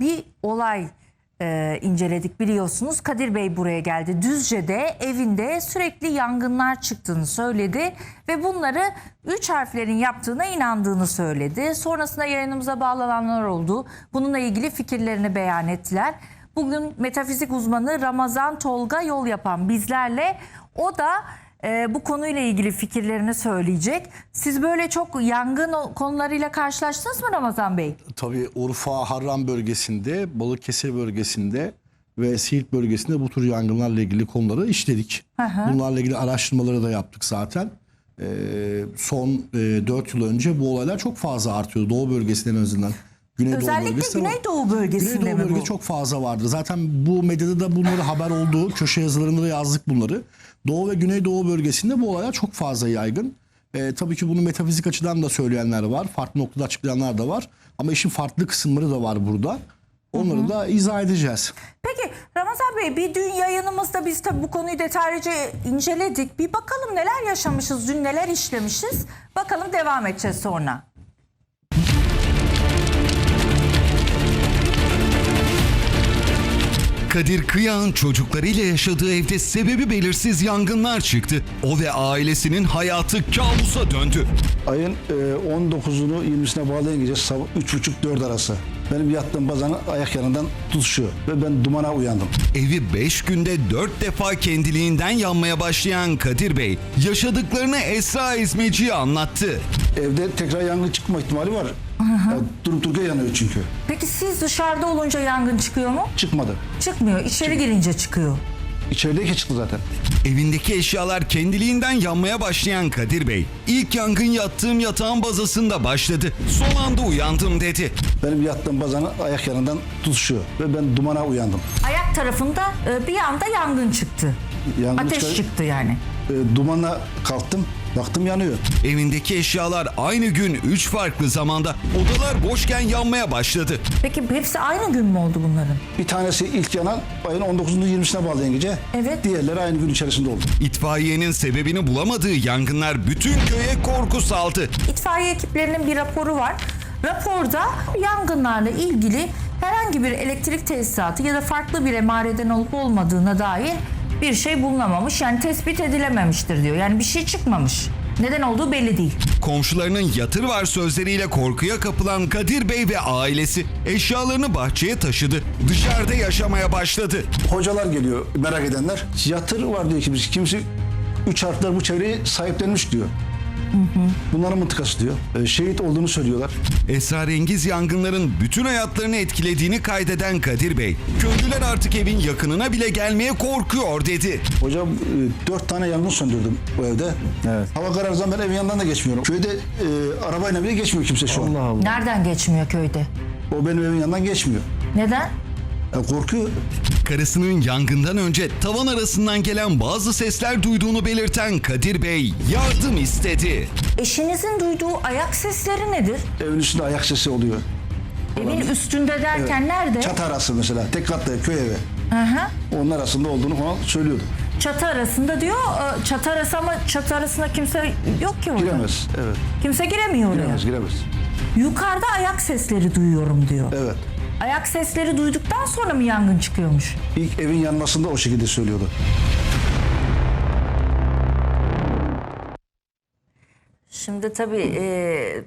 bir olay e, inceledik biliyorsunuz. Kadir Bey buraya geldi. Düzce'de evinde sürekli yangınlar çıktığını söyledi ve bunları üç harflerin yaptığına inandığını söyledi. Sonrasında yayınımıza bağlananlar oldu. Bununla ilgili fikirlerini beyan ettiler. Bugün metafizik uzmanı Ramazan Tolga yol yapan bizlerle o da e, bu konuyla ilgili fikirlerini söyleyecek. Siz böyle çok yangın konularıyla karşılaştınız mı Ramazan Bey? Tabii Urfa, Harran bölgesinde, Balıkesir bölgesinde ve Siirt bölgesinde bu tür yangınlarla ilgili konuları işledik. Bunlarla ilgili araştırmaları da yaptık zaten. Ee, son e, 4 yıl önce bu olaylar çok fazla artıyordu. Doğu bölgesinden en azından. Güneydoğu Özellikle bölgesi Güneydoğu bölgesinde Güneydoğu mi bölge bu? çok fazla vardı. Zaten bu medyada da bunları haber oldu. Köşe yazılarında da yazdık bunları. Doğu ve Güneydoğu bölgesinde bu olaylar çok fazla yaygın. Ee, tabii ki bunu metafizik açıdan da söyleyenler var. Farklı noktada açıklayanlar da var. Ama işin farklı kısımları da var burada. Onları da izah edeceğiz. Peki Ramazan Bey bir dün yayınımızda biz tabii bu konuyu detaylıca inceledik. Bir bakalım neler yaşamışız, dün neler işlemişiz. Bakalım devam edeceğiz sonra. Kadir Kıyağ'ın çocuklarıyla yaşadığı evde sebebi belirsiz yangınlar çıktı. O ve ailesinin hayatı kabusa döndü. Ayın e, 19'unu 20'sine bağlayan gece sabah 3.30-4 arası. Benim yattığım bazanın ayak yanından tutuşuyor ve ben dumana uyandım. Evi 5 günde 4 defa kendiliğinden yanmaya başlayan Kadir Bey yaşadıklarını Esra İzmeci'ye anlattı. Evde tekrar yangın çıkma ihtimali var. Yani durup dururken yanıyor çünkü. Peki siz dışarıda olunca yangın çıkıyor mu? Çıkmadı. Çıkmıyor. İçeri girince çıkıyor. İçerideyken çıktı zaten. Evindeki eşyalar kendiliğinden yanmaya başlayan Kadir Bey ilk yangın yattığım yatağın bazasında başladı. Son anda uyandım dedi. Benim yattığım bazanın ayak yanından tutuşuyor ve ben dumana uyandım. Ayak tarafında e, bir anda yangın çıktı. Yangın Ateş çıkar- çıktı yani. E, dumanla kalktım. Baktım yanıyor. Evindeki eşyalar aynı gün 3 farklı zamanda odalar boşken yanmaya başladı. Peki hepsi aynı gün mü oldu bunların? Bir tanesi ilk yanan ayın 19'unda 20'sine bağlayan gece. Evet. Diğerleri aynı gün içerisinde oldu. İtfaiyenin sebebini bulamadığı yangınlar bütün köye korku saldı. İtfaiye ekiplerinin bir raporu var. Raporda yangınlarla ilgili herhangi bir elektrik tesisatı ya da farklı bir emareden olup olmadığına dair bir şey bulunamamış. Yani tespit edilememiştir diyor. Yani bir şey çıkmamış. Neden olduğu belli değil. Komşularının yatır var sözleriyle korkuya kapılan Kadir Bey ve ailesi eşyalarını bahçeye taşıdı. Dışarıda yaşamaya başladı. Hocalar geliyor merak edenler. Yatır var diyor kimisi. Kimisi üç harfler bu çevreyi sahiplenmiş diyor. Bunların mıntıkası diyor. E, şehit olduğunu söylüyorlar. Esrarengiz yangınların bütün hayatlarını etkilediğini kaydeden Kadir Bey, köylüler artık evin yakınına bile gelmeye korkuyor dedi. Hocam e, dört tane yangın söndürdüm bu evde. Evet. Hava kararı zaman ben evin yanından da geçmiyorum. Köyde e, arabayla bile geçmiyor kimse şu an. Allah Allah. Nereden geçmiyor köyde? O benim evin yanından geçmiyor. Neden? Ya korkuyor. Karısının yangından önce tavan arasından gelen bazı sesler duyduğunu belirten Kadir Bey yardım istedi. Eşinizin duyduğu ayak sesleri nedir? Evin üstünde ayak sesi oluyor. Evin üstünde derken nerede? Çatı arası mesela. Tek katlı köy evi. Hı hı. Onun arasında olduğunu falan söylüyordu. Çatı arasında diyor. e, Çatı arası ama çatı arasında kimse yok ki orada. Giremez. Evet. Kimse giremiyor oraya. Giremez, giremez. Yukarıda ayak sesleri duyuyorum diyor. Evet. Ayak sesleri duyduktan sonra mı yangın çıkıyormuş? İlk evin yanmasında o şekilde söylüyordu. Şimdi tabii e,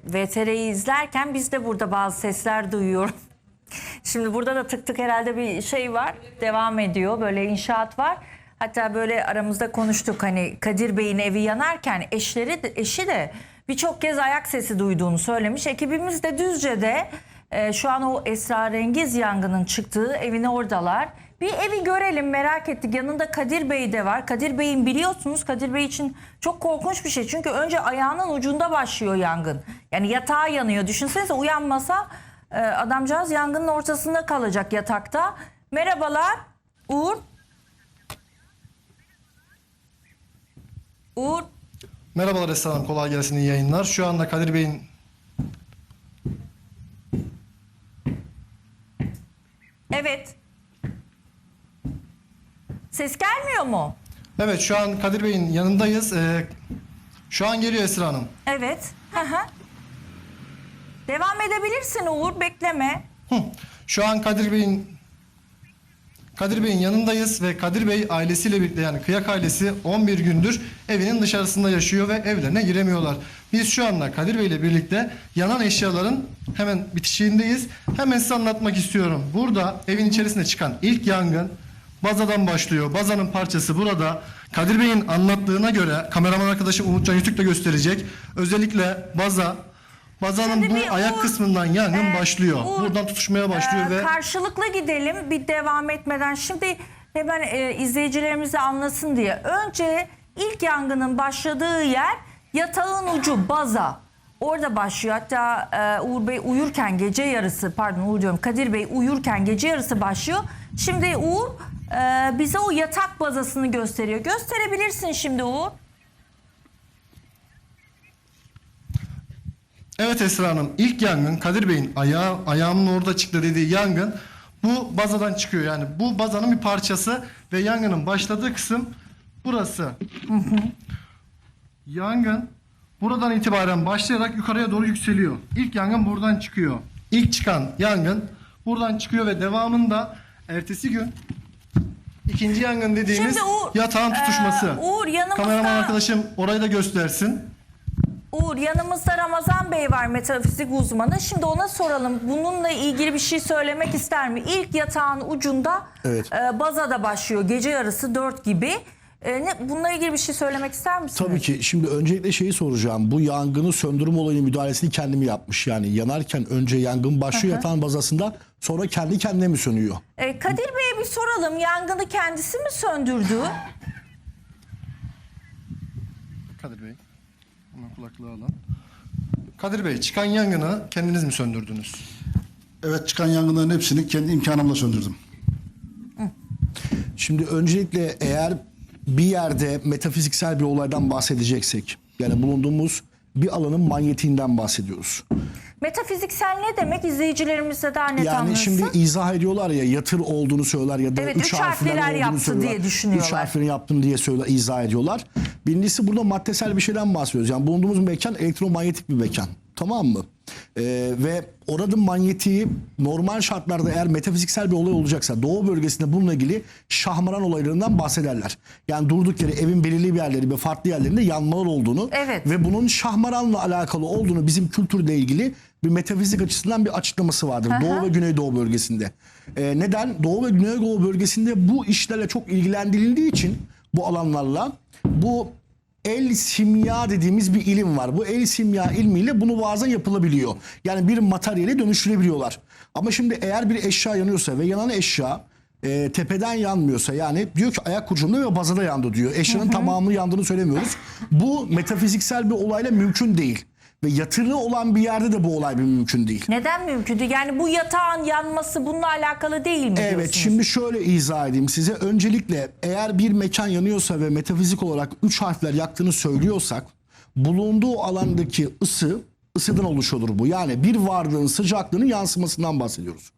VTR'yi izlerken biz de burada bazı sesler duyuyoruz. Şimdi burada da tık tık herhalde bir şey var. Devam ediyor. Böyle inşaat var. Hatta böyle aramızda konuştuk hani Kadir Bey'in evi yanarken eşleri de, eşi de birçok kez ayak sesi duyduğunu söylemiş. Ekibimiz de Düzce'de e, şu an o esrarengiz yangının çıktığı evine oradalar. Bir evi görelim merak ettik. Yanında Kadir Bey de var. Kadir Bey'in biliyorsunuz Kadir Bey için çok korkunç bir şey. Çünkü önce ayağının ucunda başlıyor yangın. Yani yatağı yanıyor. Düşünsenize uyanmasa e, adamcağız yangının ortasında kalacak yatakta. Merhabalar. Uğur. Uğur. Merhabalar Esra Hanım, kolay gelsin, iyi yayınlar. Şu anda Kadir Bey'in Evet. Ses gelmiyor mu? Evet şu an Kadir Bey'in yanındayız. Ee, şu an geliyor Esra Hanım. Evet. Hı hı. Devam edebilirsin Uğur bekleme. Hı. Şu an Kadir Bey'in Kadir Bey'in yanındayız ve Kadir Bey ailesiyle birlikte yani Kıyak ailesi 11 gündür evinin dışarısında yaşıyor ve evlerine giremiyorlar. Biz şu anda Kadir Bey ile birlikte yanan eşyaların hemen bitişiğindeyiz. Hemen size anlatmak istiyorum. Burada evin içerisinde çıkan ilk yangın bazadan başlıyor. Bazanın parçası burada. Kadir Bey'in anlattığına göre kameraman arkadaşım Umutcan Yütük de gösterecek. Özellikle baza Bazanın Şimdi bir bu ayak Uğur, kısmından yangın e, başlıyor. Uğur, Buradan tutuşmaya başlıyor Ee, ve Karşılıklı gidelim bir devam etmeden. Şimdi hemen e, izleyicilerimiz de anlasın diye. Önce ilk yangının başladığı yer yatağın ucu baza. Orada başlıyor. Hatta e, Uğur Bey uyurken gece yarısı pardon Uğur diyorum Kadir Bey uyurken gece yarısı başlıyor. Şimdi Uğur e, bize o yatak bazasını gösteriyor. Gösterebilirsin şimdi Uğur. Evet Esra Hanım ilk yangın Kadir Bey'in ayağı, ayağımın orada çıktı dediği yangın bu bazadan çıkıyor. Yani bu bazanın bir parçası ve yangının başladığı kısım burası. Yangın buradan itibaren başlayarak yukarıya doğru yükseliyor. İlk yangın buradan çıkıyor. İlk çıkan yangın buradan çıkıyor ve devamında ertesi gün ikinci yangın dediğimiz Şimdi Uğur, yatağın tutuşması. e, Uğur, yanımızda- Kameraman arkadaşım orayı da göstersin. Uğur yanımızda Ramazan Bey var metafizik uzmanı. Şimdi ona soralım. Bununla ilgili bir şey söylemek ister mi? İlk yatağın ucunda Evet. e, bazada başlıyor. Gece yarısı 4 gibi. E, ne, bununla ilgili bir şey söylemek ister misiniz? Tabii ki. Şimdi öncelikle şeyi soracağım. Bu yangını söndürme olayının müdahalesini kendi mi yapmış? Yani yanarken önce yangın başlıyor yatağın bazasında sonra kendi kendine mi sönüyor? E, Kadir Bey'e bir soralım. Yangını kendisi mi söndürdü? Kadir Bey. Hemen kulaklığı alın. Kadir Bey çıkan yangını kendiniz mi söndürdünüz? Evet çıkan yangınların hepsini kendi imkanımla söndürdüm. Şimdi öncelikle eğer bir yerde metafiziksel bir olaydan bahsedeceksek yani bulunduğumuz bir alanın manyetiğinden bahsediyoruz. Metafiziksel ne demek? İzleyicilerimize daha net Yani anlasın. şimdi izah ediyorlar ya yatır olduğunu söyler ya da Evet, üç, üç harfler harfliler yaptı söylüyorlar. diye düşünüyorlar. Üç harflerini yaptım diye söyler, izah ediyorlar. Birincisi burada maddesel bir şeyden bahsediyoruz. Yani bulunduğumuz mekan elektromanyetik bir mekan. Tamam mı? Ee, ve oranın manyetiği normal şartlarda eğer metafiziksel bir olay olacaksa doğu bölgesinde bununla ilgili şahmaran olaylarından bahsederler. Yani durduk yere evin belirli bir yerleri ve farklı yerlerinde yanmalar olduğunu Evet. ve bunun şahmaranla alakalı olduğunu bizim kültürle ilgili bir metafizik açısından bir açıklaması vardır. Doğu ve Güneydoğu bölgesinde. Ee, neden? Doğu ve Güneydoğu bölgesinde bu işlerle çok ilgilendirildiği için bu alanlarla bu el simya dediğimiz bir ilim var. Bu el simya ilmiyle bunu bazen yapılabiliyor. Yani bir materyale dönüştürebiliyorlar. Ama şimdi eğer bir eşya yanıyorsa ve yanan eşya e, tepeden yanmıyorsa yani diyor ki ayak ucunda ve bazada yandı diyor. Eşyanın tamamı yandığını söylemiyoruz. Bu metafiziksel bir olayla mümkün değil. Ve yatırı olan bir yerde de bu olay bir mümkün değil. Neden mümkün değil? Yani bu yatağın yanması bununla alakalı değil mi Evet diyorsunuz? şimdi şöyle izah edeyim size. Öncelikle eğer bir mekan yanıyorsa ve metafizik olarak üç harfler yaktığını söylüyorsak bulunduğu alandaki ısı ısıdan oluşuyor bu. Yani bir varlığın sıcaklığının yansımasından bahsediyoruz.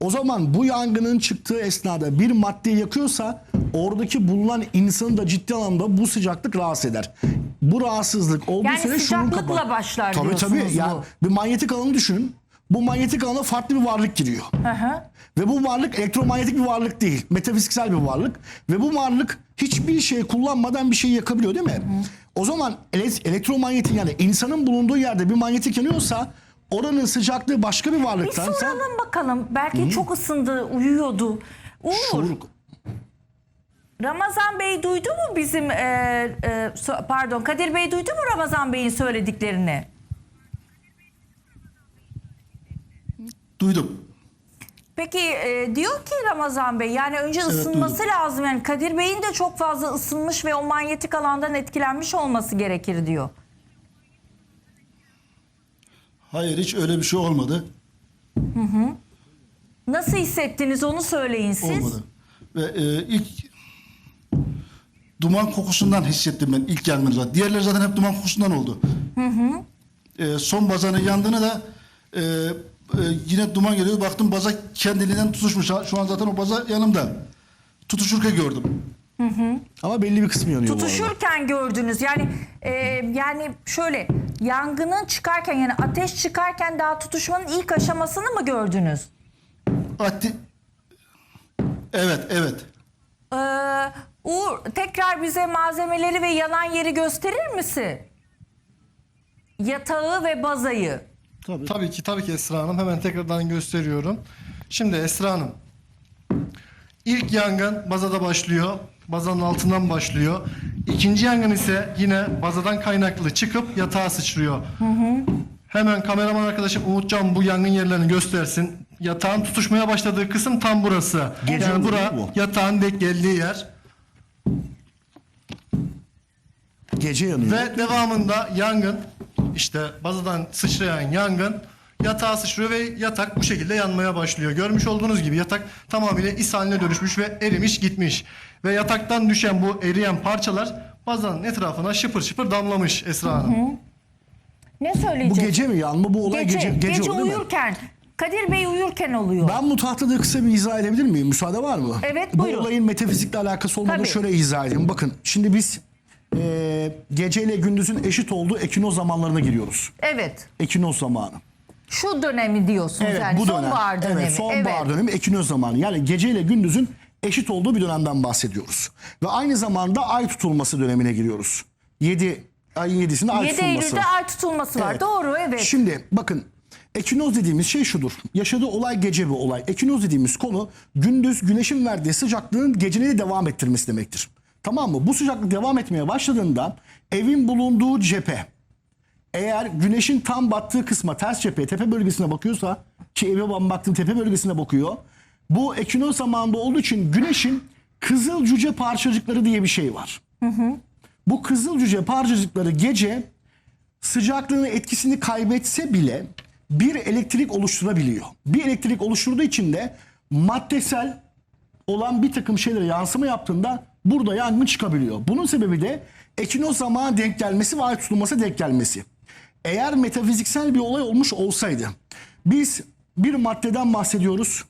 O zaman bu yangının çıktığı esnada bir maddeyi yakıyorsa oradaki bulunan insanı da ciddi anlamda bu sıcaklık rahatsız eder. Bu rahatsızlık olduğu Yani süre şunun kapağı- başlar tabii, diyorsunuz tabii. Yani bu. bir manyetik alanı düşünün. Bu manyetik alana farklı bir varlık giriyor. Hı hı. Ve bu varlık elektromanyetik bir varlık değil. Metafiziksel bir varlık. Ve bu varlık hiçbir şey kullanmadan bir şeyi yakabiliyor değil mi? O zaman ele- elektromanyetik yani insanın bulunduğu yerde bir manyetik yanıyorsa oranın sıcaklığı başka bir Bir varlıktan. soralım bakalım. Belki çok ısındı, uyuyordu. Uğur, Şuur- Ramazan Bey duydu mu bizim, e, e, pardon Kadir Bey duydu mu Ramazan Bey'in söylediklerini? Duydum. Peki e, diyor ki Ramazan Bey yani önce ısınması lazım. Yani Kadir Bey'in de çok fazla ısınmış ve o manyetik alandan etkilenmiş olması gerekir diyor. Hayır hiç öyle bir şey olmadı. Nasıl hissettiniz onu söyleyin siz. Olmadı. Ve e, ilk duman kokusundan hissettim ben ilk yangında. Diğerleri zaten hep duman kokusundan oldu. E, son bazanın yandığını da e, e, yine duman geliyor. Baktım baza kendiliğinden tutuşmuş. Ha, Şu an zaten o baza yanımda. Tutuşurken gördüm. Ama belli bir kısmı yanıyor. Tutuşurken gördünüz yani e, yani şöyle yangının çıkarken yani ateş çıkarken daha tutuşmanın ilk aşamasını mı gördünüz? Ati... Evet, evet. Ee, Uğur tekrar bize malzemeleri ve yanan yeri gösterir misin? Yatağı ve bazayı. Tabii. Tabii ki tabii ki Esra Hanım hemen tekrardan gösteriyorum. Şimdi Esra Hanım ilk yangın bazada başlıyor. Bazanın altından başlıyor. İkinci yangın ise yine bazadan kaynaklı çıkıp yatağa sıçrıyor. Hemen kameraman arkadaşım Umutcan bu yangın yerlerini göstersin. Yatağın tutuşmaya başladığı kısım tam burası. Gece yani bura bu. yatağın denk geldiği yer. Gece yanıyor. Ve devamında yangın işte bazadan sıçrayan yangın yatağa sıçrıyor ve yatak bu şekilde yanmaya başlıyor. Görmüş olduğunuz gibi yatak tamamıyla is haline dönüşmüş ve erimiş gitmiş. Ve yataktan düşen bu eriyen parçalar bazanın etrafına şıpır şıpır damlamış Esra Hanım. Ne bu söyleyeceksin? gece mi yanma? Bu olay gece, gece, gece, oluyor değil mi? uyurken. Kadir Bey uyurken oluyor. Ben bu tahtada kısa bir izah edebilir miyim? Müsaade var mı? Evet, Bu buyurun. olayın metafizikle alakası olmadığını Tabii. şöyle izah edeyim. Bakın şimdi biz e, geceyle gündüzün eşit olduğu ekinoz zamanlarına giriyoruz. Evet. Ekinoz zamanı. Şu dönemi diyorsunuz Evet yani bu dönem. sonbahar dönemi. Evet sonbahar dönemi ekinoz zamanı. Yani geceyle gündüzün eşit olduğu bir dönemden bahsediyoruz. Ve aynı zamanda ay tutulması dönemine giriyoruz. 7 ayın 7'sinde ay 7 tutulması. Eylül'de ay tutulması var. Evet. Doğru evet. Şimdi bakın ekinoz dediğimiz şey şudur. Yaşadığı olay gece bir olay. Ekinoz dediğimiz konu gündüz güneşin verdiği sıcaklığın geceleri devam ettirmesi demektir. Tamam mı? Bu sıcaklık devam etmeye başladığında evin bulunduğu cephe eğer güneşin tam battığı kısma ters cepheye tepe bölgesine bakıyorsa ki eve ben baktım tepe bölgesine bakıyor. Bu ekinoz zamanında olduğu için güneşin kızıl cüce parçacıkları diye bir şey var. Bu kızıl cüce parçacıkları gece sıcaklığını etkisini kaybetse bile bir elektrik oluşturabiliyor. Bir elektrik oluşturduğu için de maddesel olan bir takım şeylere yansıma yaptığında burada yangın çıkabiliyor. Bunun sebebi de ekinoz zamanı denk gelmesi ve ay tutulması denk gelmesi. Eğer metafiziksel bir olay olmuş olsaydı biz bir maddeden bahsediyoruz.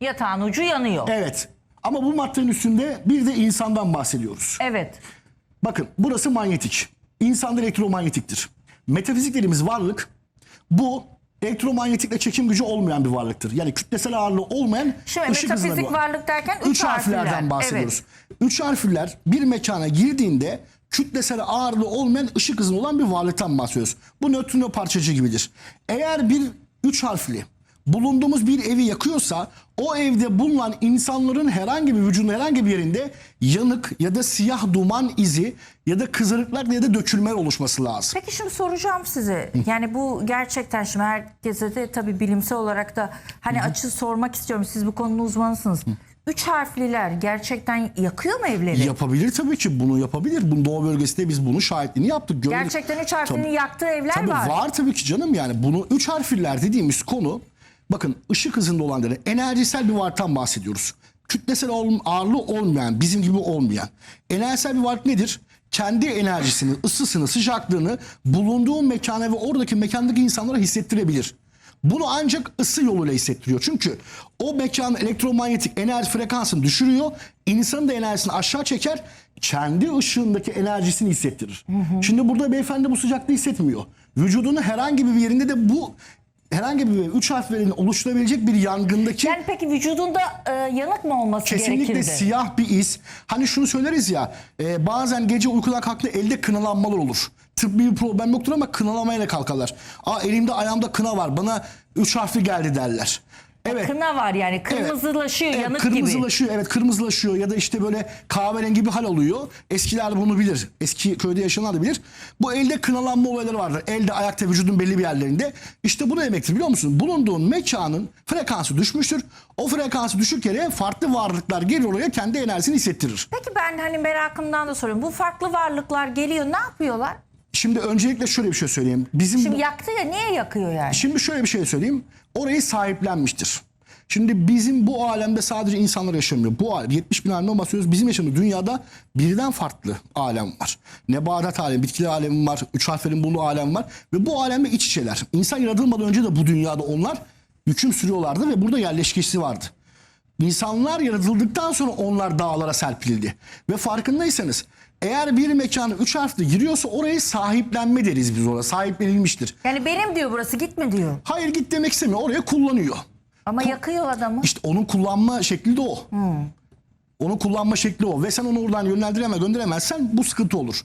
Yatağın ucu yanıyor. Evet ama bu maddenin üstünde bir de insandan bahsediyoruz. Evet. Bakın burası manyetik. İnsan da elektromanyetiktir. Metafizik dediğimiz varlık bu elektromanyetikle çekim gücü olmayan bir varlıktır. Yani kütlesel ağırlığı olmayan Şimdi ışık hızına metafizik bir varlık derken üç, Üç harflerden harfler. bahsediyoruz. Üç harfler bir mekana girdiğinde kütlesel ağırlığı olmayan ışık hızında olan bir varlıktan bahsediyoruz. Bu nötrino parçacığı gibidir. Eğer bir üç harfli bulunduğumuz bir evi yakıyorsa o evde bulunan insanların herhangi bir vücudun herhangi bir yerinde yanık ya da siyah duman izi ya da kızarıklar ya da dökülmeler oluşması lazım. Peki şimdi soracağım size. Yani bu gerçekten şimdi herkese de tabii bilimsel olarak da hani açı sormak istiyorum. Siz bu konunun uzmanısınız. Üç harfliler gerçekten yakıyor mu evleri? Yapabilir tabii ki bunu yapabilir. Bunun Doğu bölgesinde biz bunun şahitliğini yaptık. gördük. Gerçekten üç harflinin Tabii. yaktığı evler Tabii var. var tabii ki canım yani bunu üç harfliler dediğimiz konu bakın ışık hızında olan dedi enerjisel bir varlıktan bahsediyoruz. Kütlesel ol- ağırlığı olmayan bizim gibi olmayan enerjisel bir varlık nedir? Kendi enerjisini, ısısını, sıcaklığını bulunduğu mekana ve oradaki mekandaki insanlara hissettirebilir. Bunu ancak ısı yoluyla hissettiriyor. Çünkü o mekan elektromanyetik enerji frekansını düşürüyor. insanın da enerjisini aşağı çeker. Kendi ışığındaki enerjisini hissettirir. Şimdi burada beyefendi bu sıcaklığı hissetmiyor. Vücudunun herhangi bir yerinde de bu herhangi bir üç harflerin oluşturabilecek bir yangındaki Yani peki vücudunda e, yanık mı olması kesinlikle gerekirdi? siyah bir iz. Hani şunu söyleriz ya e, bazen gece uykudan kalktığında elde kınalanmalar olur. Tıbbi bir problem yoktur ama kınalamayla kalkarlar. Aa elimde ayağımda kına var bana üç harfli geldi derler. Evet. Kına var yani kırmızılaşıyor Evet, yanık gibi. kırmızılaşıyor, evet kırmızılaşıyor ya da işte böyle kahverengi bir hal oluyor. Eskiler bunu bilir. Eski köyde yaşayanlar da bilir. Bu elde kınalanma olayları vardır. Elde, ayakta, vücudun belli bir yerlerinde. İşte bu ne demektir biliyor musun? Bulunduğun mekanın frekansı düşmüştür. O frekansı düşük yere farklı varlıklar gelir oraya kendi enerjisini hissettirir. Peki ben hani merakımdan da soruyorum. Bu farklı varlıklar geliyor ne yapıyorlar? Şimdi öncelikle şöyle bir şey söyleyeyim. Bizim Şimdi bu- yaktı ya niye yakıyor yani? Şimdi şöyle bir şey söyleyeyim. Orayı sahiplenmiştir. Şimdi bizim bu alemde sadece insanlar yaşamıyor. Bu alem 70 bin alemden bahsediyoruz. Bizim yaşadığımız dünyada birden farklı alem var. Nebatat alemi, bitkiler alemi var. Üç harflerin bulunduğu alem var. Ve bu alemde iç içeler. İnsan yaratılmadan önce de bu dünyada onlar hüküm sürüyorlardı ve burada yerleşkesi vardı. İnsanlar yaratıldıktan sonra onlar dağlara serpildi. Ve farkındaysanız eğer bir mekana üç harfli giriyorsa orayı sahiplenme deriz biz orada. Sahiplenilmiştir. Yani benim diyor burası gitme diyor. Hayır git demek istemiyor. Oraya kullanıyor. Ama yakıyor adamı. İşte onun kullanma şekli de o. Onun kullanma şekli o. Ve sen onu oradan yönlendireme gönderemezsen bu sıkıntı olur.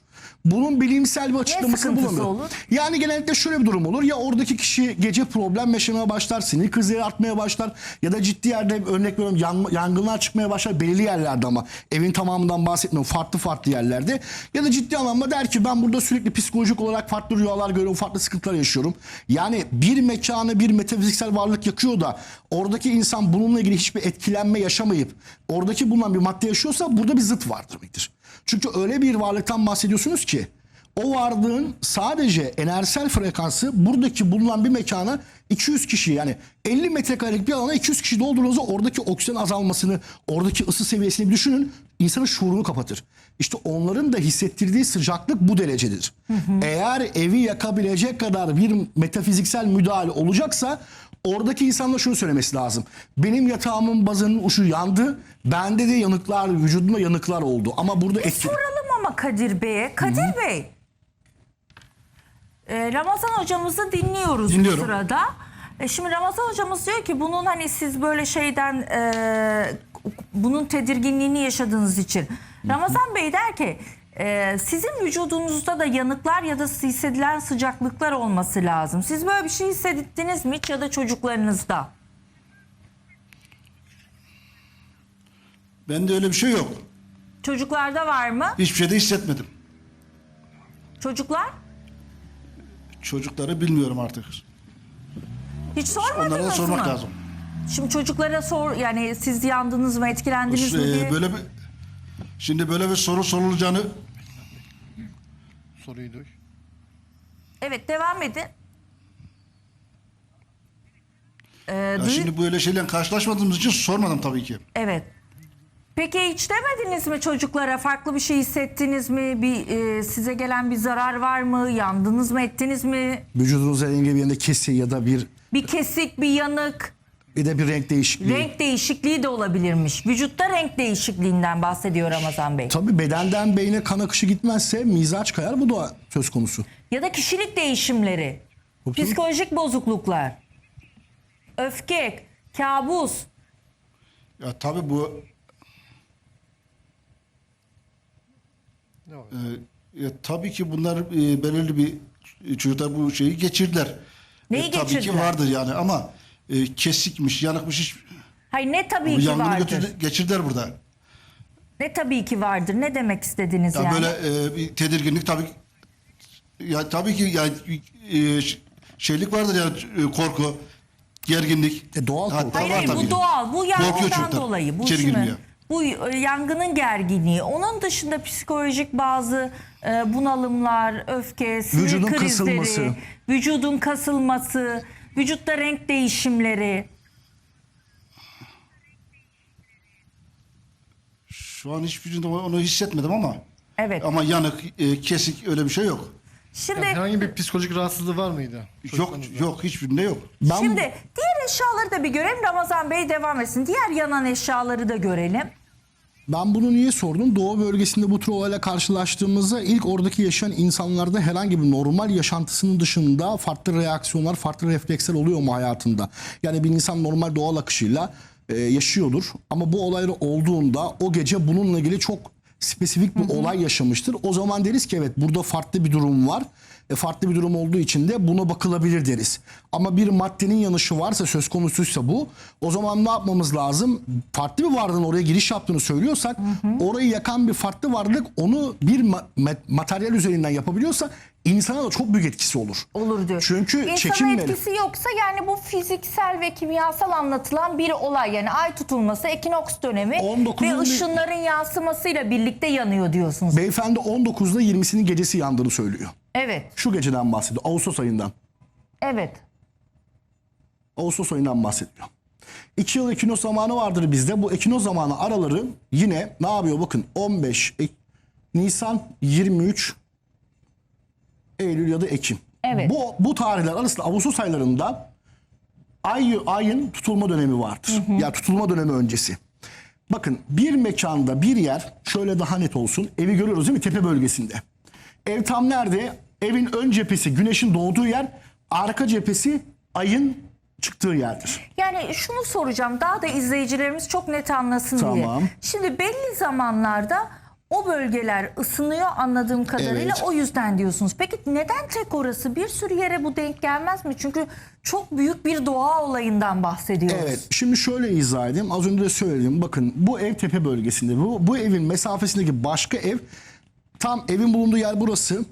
Bunun bilimsel bir açıklamasını bulamıyorum. olur? Yani genellikle şöyle bir durum olur. Ya oradaki kişi gece problem yaşamaya başlar, sinir krizleri artmaya başlar. Ya da ciddi yerde örnek veriyorum yan- yangınlar çıkmaya başlar belirli yerlerde ama. Evin tamamından bahsetmiyorum. Farklı farklı yerlerde. Ya da ciddi anlamda der ki ben burada sürekli psikolojik olarak farklı rüyalar görüyorum, farklı sıkıntılar yaşıyorum. Yani bir mekanı bir metafiziksel varlık yakıyor da oradaki insan bununla ilgili hiçbir etkilenme yaşamayıp oradaki bulunan bir madde yaşıyorsa burada bir zıt var demektir. Çünkü öyle bir varlıktan bahsediyorsunuz ki o varlığın sadece enerjisel frekansı buradaki bulunan bir mekana 200 kişi yani 50 metrekarelik bir alana 200 kişi doldurduğunuzda oradaki oksijen azalmasını, oradaki ısı seviyesini bir düşünün. insanın şuurunu kapatır. İşte onların da hissettirdiği sıcaklık bu derecedir. Eğer evi yakabilecek kadar bir metafiziksel müdahale olacaksa oradaki insanla şunu söylemesi lazım. Benim yatağımın bazının ucu yandı. Bende de yanıklar, vücudumda yanıklar oldu. Ama burada etki... Soralım ama Kadir Bey'e. Kadir Bey. e, Ramazan hocamızı dinliyoruz Dinliyorum. bu sırada. E, şimdi Ramazan hocamız diyor ki bunun hani siz böyle şeyden e, bunun tedirginliğini yaşadığınız için. Ramazan Bey der ki e, sizin vücudunuzda da yanıklar ya da hissedilen sıcaklıklar olması lazım. Siz böyle bir şey hissettiniz mi hiç ya da çocuklarınızda? Bende öyle bir şey yok. Çocuklarda var mı? Hiçbir şey de hissetmedim. Çocuklar? Çocukları bilmiyorum artık. Hiç sormadınız Onlara da sormak mı? lazım. Şimdi çocuklara sor yani siz yandınız mı etkilendiniz mi Ee, diye. böyle bir şimdi böyle bir soru sorulacağını Soruyu duy. Evet devam edin. Ee, ya duyu- şimdi böyle şeyle karşılaşmadığımız için sormadım tabii ki. Evet. Peki hiç demediniz mi çocuklara farklı bir şey hissettiniz mi? Bir e, size gelen bir zarar var mı? Yandınız mı ettiniz mi? Vücudunuzda herhangi bir yerinde kesi ya da bir Bir kesik, bir yanık, bir de bir renk değişikliği. renk değişikliği de olabilirmiş. Vücutta renk değişikliğinden bahsediyor Ramazan Bey. Tabii bedenden beyne kan akışı gitmezse mizaç kayar bu da söz konusu. Ya da kişilik değişimleri, Tabii. psikolojik bozukluklar, öfke, kabus. Ya tabii bu e, ya tabii ki bunlar e, belirli bir çocuklar bu şeyi geçirdiler. Neyi E, tabii geçirdiler? ki vardır yani ama e, kesikmiş, yanıkmış hiç Hayır ne tabii ki yangını vardır. götürdü- geçirdiler burada. Ne tabii ki vardır. Ne demek istediniz Ya yani? böyle e, bir tedirginlik tabii ya tabii ki ya e, ş- şeylik vardır yani e, korku, gerginlik. E, doğal korku. Hayır, hayır, tabii bu ki. doğal. Bu Korkuyor yangından çocuklar. dolayı. Bu İçeri şimdi- girmiyor. bu e, yangının gerginliği. Onun dışında psikolojik bazı e, bunalımlar, öfke, sinir Vücudun krizleri, kasılması. vücudun kasılması, vücutta renk değişimleri. Şu an hiçbirinde onu hissetmedim ama. Evet. Ama yanık, e, kesik öyle bir şey yok. Şimdi Yani herhangi bir psikolojik rahatsızlığı var mıydı? Yok, çocuklarınızda? yok hiçbirinde yok. Ben şimdi diğer eşyaları da bir görelim. Ramazan Bey devam etsin. Diğer yanan eşyaları da görelim. Ben bunu niye sordum? Doğu bölgesinde bu tür olayla karşılaştığımızda ilk oradaki yaşayan insanlarda herhangi bir normal yaşantısının dışında farklı reaksiyonlar, farklı refleksler oluyor mu hayatında? Yani bir insan normal doğal akışıyla e, yaşıyordur ama bu olaylar olduğunda o gece bununla ilgili çok spesifik bir olay yaşamıştır. O zaman deriz ki evet burada farklı bir durum var. E, farklı bir durum olduğu için de buna bakılabilir deriz. Ama bir maddenin yanışı varsa söz konusuysa bu o zaman ne yapmamız lazım? Farklı bir varlığın oraya giriş yaptığını söylüyorsak orayı yakan bir farklı varlık onu bir ma- materyal üzerinden yapabiliyorsa insana da çok büyük etkisi olur. Olur diyor. Çünkü İnsana çekinmeli. etkisi yoksa yani bu fiziksel ve kimyasal anlatılan bir olay. Yani ay tutulması, ekinoks dönemi 19. ve ışınların yansımasıyla birlikte yanıyor diyorsunuz. Beyefendi 19'da 20'sinin gecesi yandığını söylüyor. Evet, Şu geceden bahsediyor. Ağustos ayından. evet. Ağustos ayından bahsediyor. İki yıl ekino zamanı vardır bizde. Bu ekino zamanı araları yine ne yapıyor? Bakın 15 Ek- Nisan 23 Eylül ya da Ekim. Evet. Bu, bu tarihler arasında Ağustos aylarında ay, ayın tutulma dönemi vardır. Ya tutulma dönemi öncesi. Bakın bir mekanda bir yer şöyle daha net olsun. Evi görüyoruz değil mi? Tepe bölgesinde. Ev tam nerede? Evin ön cephesi güneşin doğduğu yer. Arka cephesi ayın çıktığı yerdir. Yani şunu soracağım daha da izleyicilerimiz çok net anlasın diye. Tamam. Şimdi belli zamanlarda o bölgeler ısınıyor anladığım kadarıyla Evet. o yüzden diyorsunuz. Peki neden tek orası? Bir sürü yere bu denk gelmez mi? Çünkü çok büyük bir doğa olayından bahsediyoruz. Evet. Şimdi şöyle izah edeyim. Az önce de söyledim. Bakın bu ev tepe bölgesinde. Bu, bu evin mesafesindeki başka ev tam evin bulunduğu yer burası.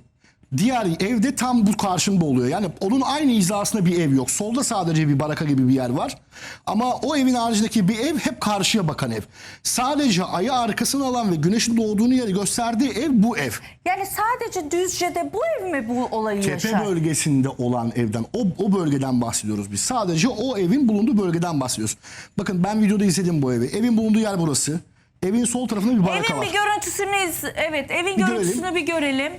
Diğer evde tam bu karşımda oluyor. Yani onun aynı hizasında bir ev yok. Solda sadece bir baraka gibi bir yer var. Ama o evin haricindeki bir ev hep karşıya bakan ev. Sadece ayı arkasına alan ve güneşin doğduğunu yeri gösterdiği ev bu ev. Yani sadece Düzce'de bu ev mi bu olayı Tepe yaşar? bölgesinde olan evden, o, o bölgeden bahsediyoruz biz. Sadece o evin bulunduğu bölgeden bahsediyoruz. Bakın ben videoda izledim bu evi. Evin bulunduğu yer burası. Evin sol tarafında bir baraka Evin var. bir görüntüsünü iz- evet evin Bir görüntüsünü görelim. bir görelim.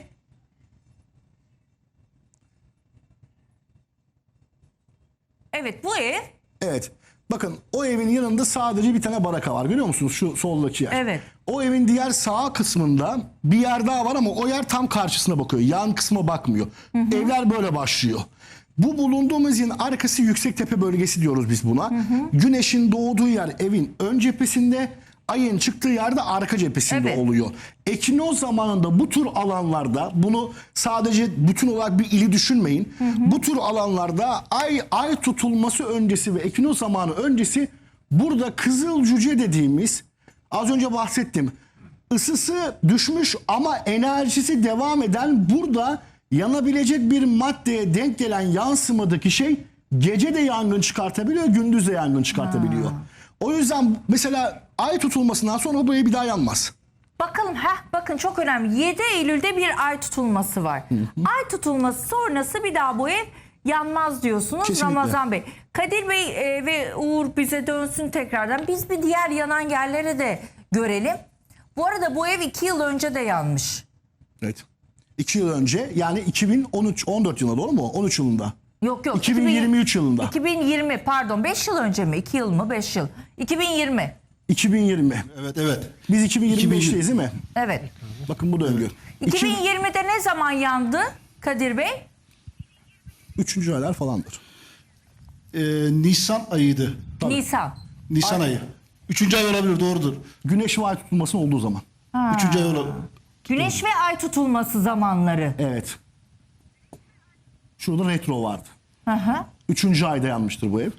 Evet bu ev Evet. Bakın o evin yanında sadece bir tane baraka var. Görüyor musunuz şu soldaki yer? Evet. O evin diğer sağ kısmında bir yer daha var ama o yer tam karşısına bakıyor. Yan kısma bakmıyor. Evler böyle başlıyor. Bu bulunduğumuz yerin arkası Yüksektepe bölgesi diyoruz biz buna. Güneşin doğduğu yer evin ön cephesinde, ayın çıktığı yerde arka cephesinde Evet. oluyor. Ekinoz zamanında bu tür alanlarda bunu sadece bütün olarak bir ili düşünmeyin. Bu tür alanlarda ay ay tutulması öncesi ve ekinoz zamanı öncesi burada kızıl cüce dediğimiz az önce bahsettim. ısısı düşmüş ama enerjisi devam eden burada yanabilecek bir maddeye denk gelen yansımadaki şey gece de yangın çıkartabiliyor, gündüz de yangın çıkartabiliyor. O yüzden mesela ay tutulmasından sonra bu ev bir daha yanmaz. Bakalım heh bakın çok önemli. 7 Eylül'de bir ay tutulması var. Ay tutulması sonrası bir daha bu ev yanmaz diyorsunuz Kesinlikle. Ramazan Bey. Kadir Bey e, ve Uğur bize dönsün tekrardan. Biz bir diğer yanan yerleri de görelim. Bu arada bu ev 2 yıl önce de yanmış. Evet. 2 yıl önce yani 2013 14 yılında doğru mu? 13 yılında. Yok yok. 2023 yılında. 2020 pardon 5 yıl önce mi? 2 yıl mı? 5 yıl. 2020. 2020. Evet evet. Biz 2025'teyiz değil mi? Evet. Bakın bu döngü. 2 2020'de ne zaman yandı Kadir Bey? Üçüncü aylar falandır. Ee, Nisan ayıydı. Nisan. Nisan ayı. Üçüncü ay olabilir doğrudur. Güneş ve ay tutulmasının olduğu zaman. Üçüncü ay olabilir. Güneş ve ay tutulması zamanları. Evet. Şurada retro vardı. Hı. Üçüncü ayda yanmıştır bu ev.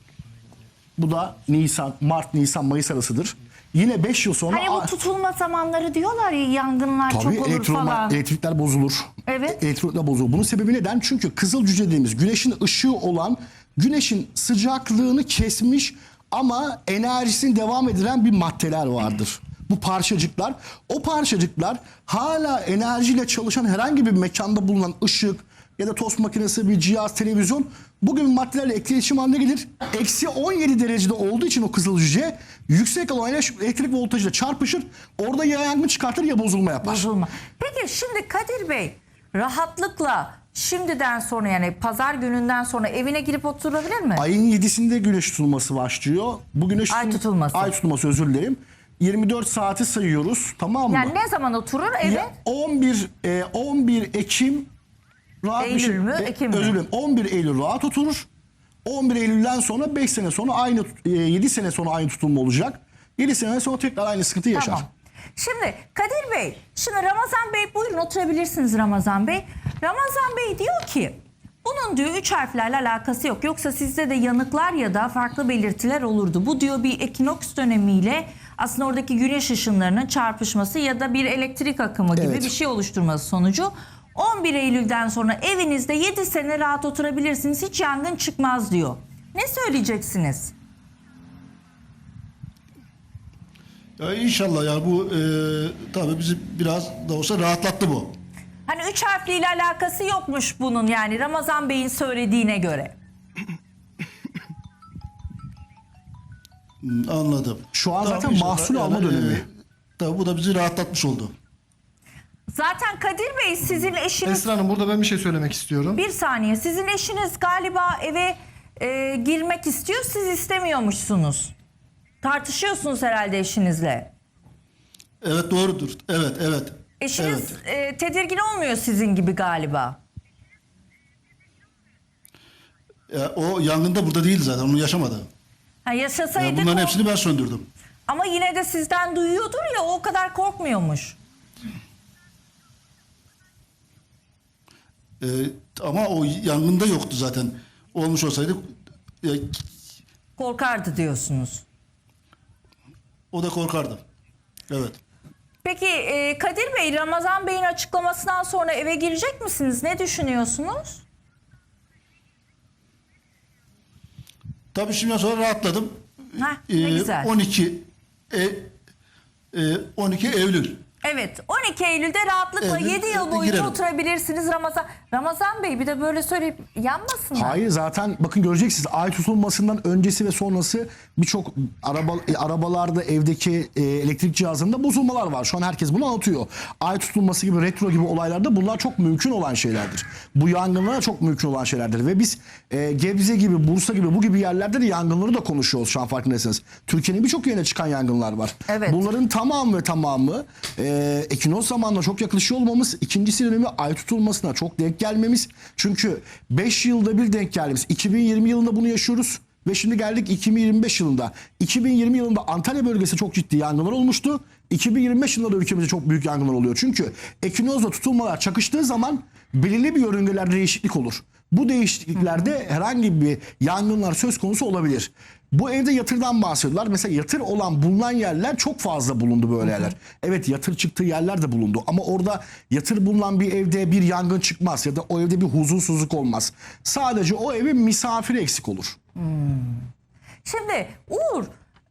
Bu da Nisan, Mart, Nisan, Mayıs arasıdır. Yine 5 yıl sonra... Hani bu tutulma zamanları diyorlar ya yangınlar Tabii çok olur falan. elektrikler bozulur. Evet. Elektrikler bozulur. Bunun sebebi neden? Çünkü kızıl cüce dediğimiz güneşin ışığı olan güneşin sıcaklığını kesmiş ama enerjisini devam edilen bir maddeler vardır. Bu parçacıklar. O parçacıklar hala enerjiyle çalışan herhangi bir mekanda bulunan ışık ya da tost makinesi, bir cihaz, televizyon bu gibi maddelerle etkileşim haline gelir. Eksi 17 derecede olduğu için o kızıl cüce yüksek olan elektrik voltajıyla çarpışır. Orada ya yangın çıkartır ya bozulma yapar. Bozulma. Peki şimdi Kadir Bey rahatlıkla şimdiden sonra yani pazar gününden sonra evine girip oturabilir mi? Ayın 7'sinde güneş tutulması başlıyor. Bu güneş Ay tutul- tutulması. Ay tutulması özür dilerim. 24 saati sayıyoruz tamam mı? yani ne zaman oturur eve? Ya 11 e, 11 Ekim rahat Eylül bir şey, mü, Ekim mi? Özür dilerim. 11 Eylül rahat oturur. 11 Eylül'den sonra 5 sene sonra aynı tut- e, 7 sene sonra aynı tutulma olacak. 7 sene sonra tekrar aynı sıkıntı yaşar. Tamam. Şimdi Kadir Bey, şimdi Ramazan Bey buyurun oturabilirsiniz Ramazan Bey. Ramazan Bey diyor ki bunun diyor üç harflerle alakası yok. Yoksa sizde de yanıklar ya da farklı belirtiler olurdu. Bu diyor bir ekinoks dönemiyle aslında oradaki güneş ışınlarının çarpışması ya da bir elektrik akımı gibi Evet. bir şey oluşturması sonucu. 11 Eylül'den sonra evinizde 7 sene rahat oturabilirsiniz. Hiç yangın çıkmaz diyor. Ne söyleyeceksiniz? Ya inşallah ya bu e, tabii bizi biraz da olsa rahatlattı bu. Hani üç harfliyle alakası yokmuş bunun yani Ramazan Bey'in söylediğine göre. Anladım. Şu an zaten inşallah mahsul alma dönemi. e, tabii bu da bizi rahatlatmış oldu. Zaten Kadir Bey sizin eşiniz Esra Hanım burada ben bir şey söylemek istiyorum. bir saniye sizin eşiniz galiba eve e, girmek istiyor siz istemiyormuşsunuz. Tartışıyorsunuz herhalde eşinizle. Evet doğrudur. Evet evet. Eşiniz Evet. e, tedirgin olmuyor sizin gibi galiba. E, o yangında burada değildi zaten. Onu yaşamadı. Ha, yaşasaydı bunların kork- hepsini ben söndürdüm. ama yine de sizden duyuyordur ya o kadar korkmuyormuş. E, ama o yangında yoktu zaten. Olmuş olsaydı e, Korkardı diyorsunuz. o da korkardı. Evet. Peki e, Kadir Bey Ramazan Bey'in açıklamasından sonra eve girecek misiniz? Ne düşünüyorsunuz? Tabii şimdiden sonra rahatladım. Heh, ne E, güzel. 12 e, e, 12 Eylül. Evet 12 Eylül'de rahatlıkla Evet, 7 yıl evet, boyunca girelim. oturabilirsiniz Ramazan. Ramazan Bey bir de böyle söyleyip yanmasınlar. Hayır zaten bakın göreceksiniz ay tutulmasından öncesi ve sonrası birçok araba e, arabalarda evdeki e, elektrik cihazında bozulmalar var. Şu an herkes bunu anlatıyor. Ay tutulması gibi retro gibi olaylarda bunlar çok mümkün olan şeylerdir. Bu yangınlar çok mümkün olan şeylerdir ve biz e, Gebze gibi Bursa gibi bu gibi yerlerde de yangınları da konuşuyoruz şu an farkındaysanız. Türkiye'nin birçok yerine çıkan yangınlar var. Evet. Bunların tamamı ve tamamı e, ekinoz zamanla çok yaklaşıyor olmamız, ikincisi dönemi ay tutulmasına çok denk gelmemiz. Çünkü 5 yılda bir denk gelmemiz. 2020 yılında bunu yaşıyoruz. Ve şimdi geldik 2025 yılında. 2020 yılında Antalya bölgesi çok ciddi yangınlar olmuştu. 2025 yılında da ülkemizde çok büyük yangınlar oluyor. Çünkü ekinozla tutulmalar çakıştığı zaman belirli bir yörüngelerde değişiklik olur. Bu değişikliklerde herhangi bir yangınlar söz konusu olabilir. Bu evde yatırdan bahsediyorlar. Mesela yatır olan bulunan yerler çok fazla bulundu böyle yerler. Evet yatır çıktığı yerler de bulundu. Ama orada yatır bulunan bir evde bir yangın çıkmaz ya da o evde bir huzursuzluk olmaz. Sadece o evin misafiri eksik olur. Şimdi Uğur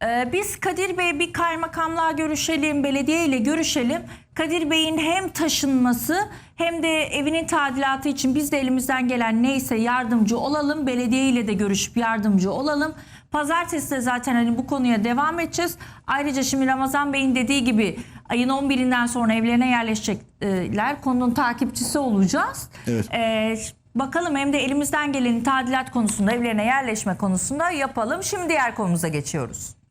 e, biz Kadir Bey bir kaymakamlığa görüşelim, belediye ile görüşelim. Kadir Bey'in hem taşınması hem de evinin tadilatı için biz de elimizden gelen neyse yardımcı olalım. Belediye ile de görüşüp yardımcı olalım. Pazartesi de zaten hani bu konuya devam edeceğiz. Ayrıca şimdi Ramazan Bey'in dediği gibi ayın 11'inden sonra evlerine yerleşecekler. Konunun takipçisi olacağız. Evet. Ee, bakalım hem de elimizden geleni tadilat konusunda evlerine yerleşme konusunda yapalım. Şimdi diğer konumuza geçiyoruz.